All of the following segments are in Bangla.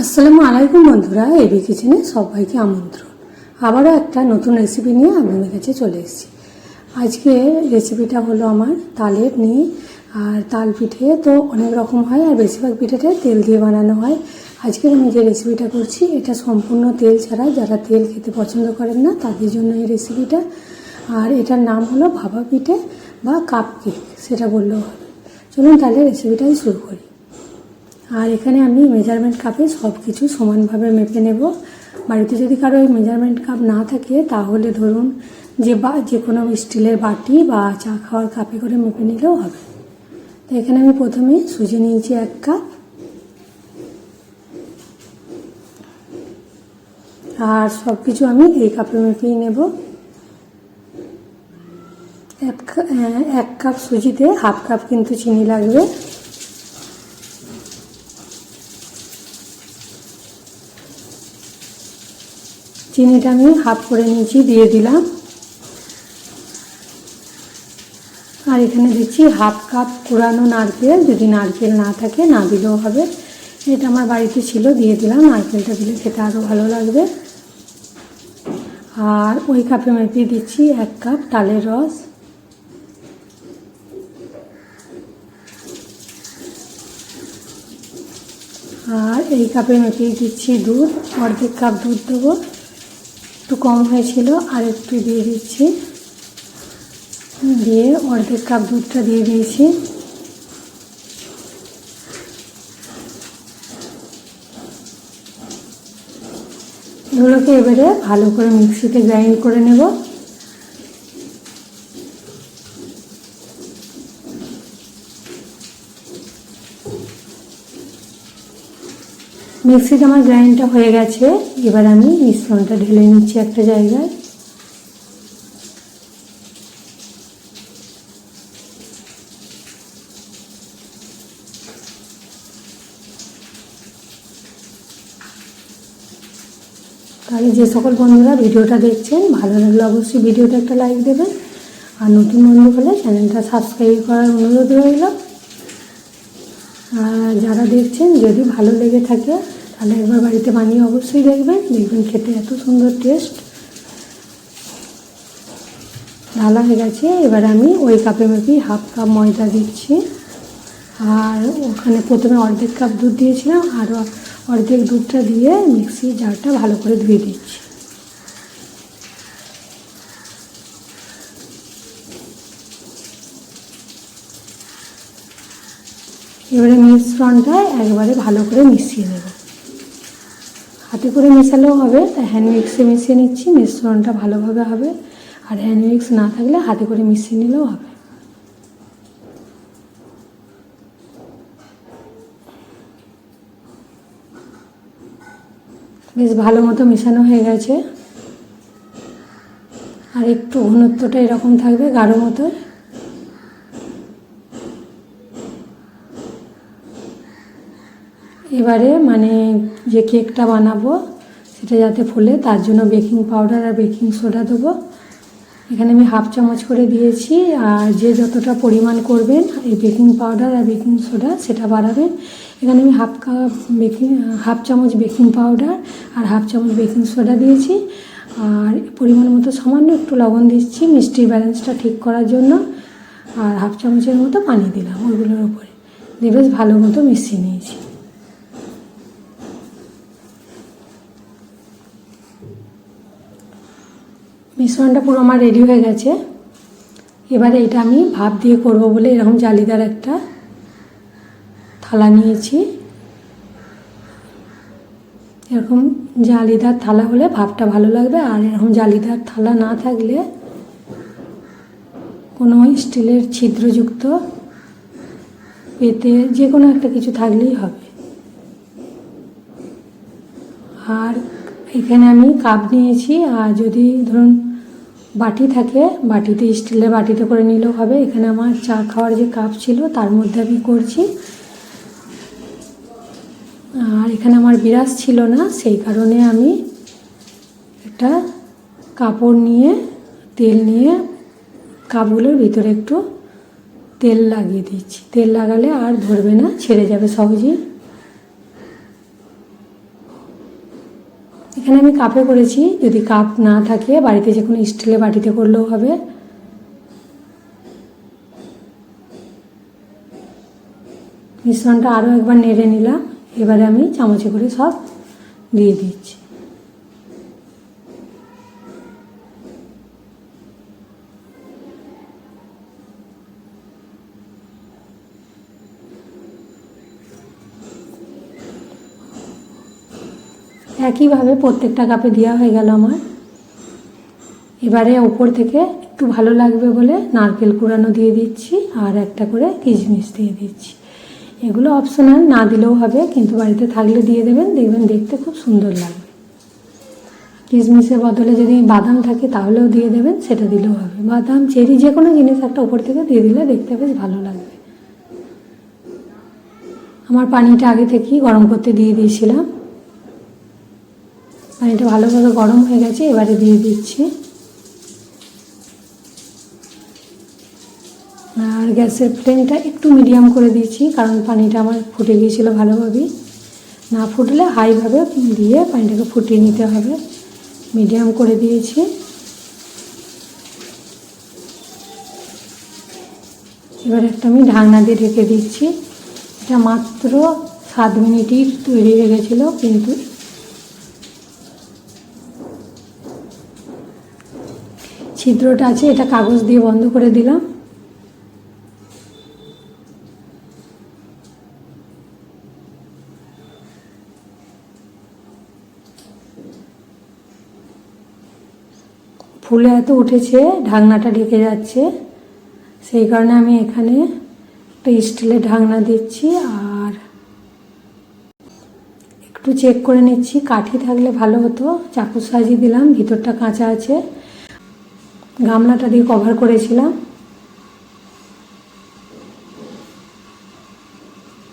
আসসালামু আলাইকুম বন্ধুরা এবি কিচেনে সবাইকে আমন্ত্রণ। আবারও একটা নতুন রেসিপি নিয়ে আপনাদের কাছে চলে এসেছি। আজকে রেসিপিটা হলো আমার তালের নিয়ে। আর তাল পিঠে তো অনেক রকম হয়, আর বেশিরভাগ পিঠেটা তেল দিয়ে বানানো হয়। আজকে আমি যে রেসিপিটা করছি, এটা সম্পূর্ণ তেল ছাড়া। যারা তেল খেতে পছন্দ করেন না, তাদের জন্য এই রেসিপিটা আর এটার নাম হলো ভাপা পিঠে বা কাপ কেক, সেটা বললেও হবে। চলুন তাহলে রেসিপিটাই শুরু করি। আর এখানে আমি মেজারমেন্ট কাপে সব কিছু সমানভাবে মেপে নেব। বাড়িতে যদি কারও এই মেজারমেন্ট কাপ না থাকে, তাহলে ধরুন যে বা, যে কোনো স্টিলের বাটি বা চা খাওয়ার কাপে করে মেপে নিলেও হবে। তো এখানে আমি প্রথমে সুজি নিয়েছি এক কাপ আর সব কিছু আমি এই কাপে মেপেই নেব। এক কাপ সুজিতে হাফ কাপ কিন্তু চিনি লাগবে। চিনিটা আমি হাফ করে নিয়েছি, দিয়ে দিলাম। আর এখানে দিচ্ছি হাফ কাপ কুড়ানো নারকেল, যদি নারকেল না থাকে, না দিলেও হবে। এটা আমার বাড়িতে ছিল, দিয়ে দিলাম। নারকেলটা দিলে খেতে আরও ভালো লাগবে। আর ওই কাপে মেপে দিচ্ছি এক কাপ তালের রস। আর এই কাপে মেপে দিচ্ছি দুধ, অর্ধেক কাপ দুধ দেবো। একটু কম হয়েছিল, আর একটু দিয়ে দিচ্ছি। দিয়ে অর্ধেক কাপ দুধটা দিয়ে দিয়েছি। এগুলোকে এবারে ভালো করে মিক্সিতে গ্রাইন্ড করে নেব। মিক্সিতে আমার গ্রাইন্ডটা হয়ে গেছে। এবার আমি মিশ্রণটা ঢেলে নিচ্ছি একটা জায়গায়। তাহলে যে সকল বন্ধুরা ভিডিওটা দেখছেন, ভালো লাগলে অবশ্যই ভিডিওটা একটা লাইক দেবেন। আর নতুন বন্ধু হলে চ্যানেলটা সাবস্ক্রাইব করার অনুরোধ রইল। যারা দেখছেন, যদি ভালো লেগে থাকে, তাহলে একবার বাড়িতে বানিয়ে অবশ্যই দেখবেন। দেখবেন খেতে এত সুন্দর টেস্ট ঢালা হয়ে গেছে। এবার আমি ওই কাপে মেপি হাফ কাপ ময়দা দিচ্ছি। আর ওখানে প্রথমে অর্ধেক কাপ দুধ দিয়েছিলাম আর অর্ধেক দুধটা দিয়ে মিক্সি জারটা ভালো করে ধুয়ে দিচ্ছি। এবারে মিশ্রণটা একবারে ভালো করে মিশিয়ে দেবো হাতে করে মেশালেও হবে, তাই হ্যান্ড মিক্সে মিশিয়ে নিচ্ছি মিশ্রণটা ভালোভাবে হবে। আর হ্যান্ড মিক্স না থাকলে হাতে করে মিশিয়ে নিলেও হবে। বেশ ভালো মতো মেশানো হয়ে গেছে। আর একটু ঘনত্বটা এরকম থাকবে গাঢ় মতো। এবারে মানে যে কেকটা বানাবো, সেটা যাতে ফুলে, তার জন্য বেকিং পাউডার আর বেকিং সোডা দেবো। এখানে আমি হাফ চামচ করে দিয়েছি, আর যে যতটা পরিমাণ করবেন, এই বেকিং পাউডার আর বেকিং সোডা, সেটা বাড়াবেন। এখানে আমি হাফ কাপ বেকিং, হাফ চামচ বেকিং পাউডার আর হাফ চামচ বেকিং সোডা দিয়েছি। আর পরিমাণ মতো সামান্য একটু লবণ দিচ্ছি, মিষ্টির ব্যালেন্সটা ঠিক করার জন্য। আর হাফ চামচের মতো পানি দিলাম ওইগুলোর উপরে। দিয়ে বেশ ভালো মতো মিশিয়ে নিয়েছি। মিশ্রণটা পুরো আমার রেডি হয়ে গেছে। এবারে এটা আমি ভাপ দিয়ে করব বলে এরকম জালিদার একটা থালা নিয়েছি। এরকম জালিদার থালা হলে ভাপটা ভালো লাগবে, আর এরকম জালিদার থালা না থাকলে কোনো স্টিলের ছিদ্রযুক্ত পেতে যে কোনো একটা কিছু থাকলেই হবে। আর এখানে আমি কাপ নিয়েছি, আর যদি ধরুন বাটি থাকে, বাটিতে স্টিলের বাটিতে করে নিলেও হবে। এখানে আমার চা খাওয়ার যে কাপ ছিল, তার মধ্যে আমি করছি। আর এখানে আমার বিরাজ ছিল না, সেই কারণে আমি একটা কাপড় নিয়ে, তেল নিয়ে কাপগুলোর ভিতরে একটু তেল লাগিয়ে দিচ্ছি। তেল লাগালে আর ধরবে না, ছেড়ে যাবে সহজেই। এখানে আমি কাপে করেছি। যদি কাপ না থাকে, বাড়িতে যে কোনো স্টিলে বাটিতে করলেও হবে। মিশ্রণটা আরও একবার নেড়ে নিলাম। এবারে আমি চামচে করে সব দিয়ে দিচ্ছি। একইভাবে প্রত্যেকটা কাপে দেওয়া হয়ে গেল আমার। এবারে ওপর থেকে একটু ভালো লাগবে বলে নারকেল কুড়ানো দিয়ে দিচ্ছি আর একটা করে কিশমিশ দিয়ে দিচ্ছি। এগুলো অপশনাল না দিলেও হবে, কিন্তু বাড়িতে থাকলে দিয়ে দেবেন, দেখবেন দেখতে খুব সুন্দর লাগবে। কিশমিশের বদলে যদি বাদাম থাকে তাহলেও দিয়ে দেবেন, সেটা দিলেও হবে। বাদাম, চেরি যে কোনো জিনিস একটা ওপর থেকে দিয়ে দিলে দেখতে বেশ ভালো লাগবে। আমার পানিটা আগে থেকেই গরম করতে দিয়ে দিয়েছিলাম। পানিটা ভালোভাবে গরম হয়ে গেছে, এবারে দিয়ে দিচ্ছি। আর গ্যাসের ফ্লেমটা একটু মিডিয়াম করে দিয়েছি, কারণ পানিটা আমার ফুটে গিয়েছিল ভালোভাবেই। না ফুটলে হাইভাবে দিয়ে পানিটাকে ফুটিয়ে নিতে হবে। মিডিয়াম করে দিয়েছি। এবার একটা আমি ঢাকনা দিয়ে ঢেকে দিচ্ছি। এটা মাত্র সাত মিনিটই তৈরি হয়ে গেছিল, কিন্তু ছিদ্রটা আছে, এটা কাগজ দিয়ে বন্ধ করে দিলাম। ফুলে এত উঠেছে, ঢাকনাটা ঢেকে যাচ্ছে। সেই কারণে আমি এখানে একটা স্টিলের ঢাকনা দিচ্ছি আর একটু চেক করে নিচ্ছি। কাঠি থাকলে ভালো হতো। চাকু সাজিয়ে দিলাম, ভিতরটা কাঁচা আছে। গামলাটা দিয়ে কভার করেছিলাম।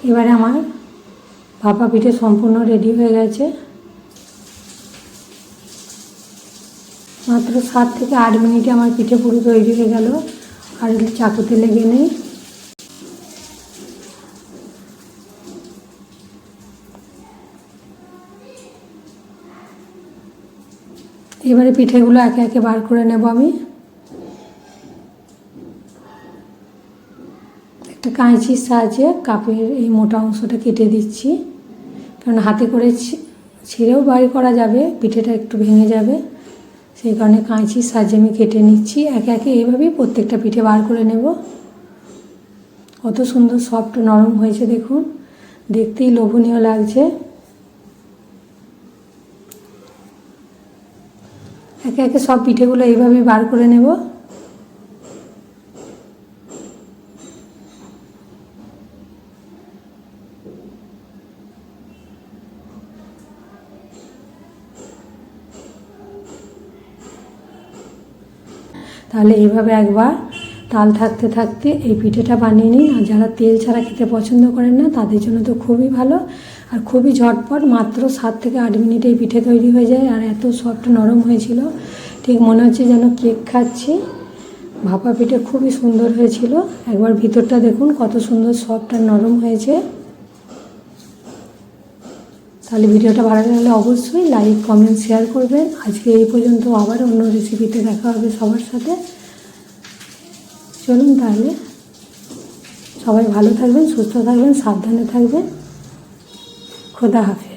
এবারে আমার ভাপা পিঠে সম্পূর্ণ রেডি হয়ে গেছে। মাত্র সাত থেকে আট মিনিটে আমার পিঠে পুরো তৈরি হয়ে গেল, আর চাকুতে লেগে নেই। এবারে পিঠেগুলো একে একে বার করে নেব আমি। একটা কাঁচির সাহায্যে কাপের এই মোটা অংশটা কেটে দিচ্ছি। কারণ হাতে করে ছিঁড়েও বাড়ি করা যাবে, পিঠেটা একটু ভেঙে যাবে। সেই কারণে কাঁচির সাহায্যে আমি কেটে নিচ্ছি। একে একে এইভাবেই প্রত্যেকটা পিঠে বার করে নেব। কত সুন্দর সফট নরম হয়েছে দেখুন। দেখতেই লোভনীয় লাগছে। একে একে সব পিঠেগুলো এইভাবেই বার করে নেব। তাহলে এইভাবে একবার তাল থাকতে থাকতে এই পিঠেটা বানিয়ে নিন। আর যারা তেল ছাড়া খেতে পছন্দ করেন না, তাদের জন্য তো খুবই ভালো। আর খুবই ঝটপট, মাত্র সাত থেকে আট মিনিটে এই পিঠে তৈরি হয়ে যায়। আর এত সফট নরম হয়েছিল, ঠিক মনে হচ্ছে যেন কেক খাচ্ছি। ভাপা পিঠে খুবই সুন্দর হয়েছিল। একবার ভিতরটা দেখুন, কত সুন্দর সফট আর নরম হয়েছে। তাহলে ভিডিওটা ভালো লাগলে অবশ্যই লাইক কমেন্ট শেয়ার করবেন। আজকে এই পর্যন্ত আবার অন্য রেসিপিতে দেখা হবে সবার সাথে। চলুন তাহলে। সবাই ভালো থাকবেন, সুস্থ থাকবেন, সাবধানে থাকবেন। খোদা হাফেজ।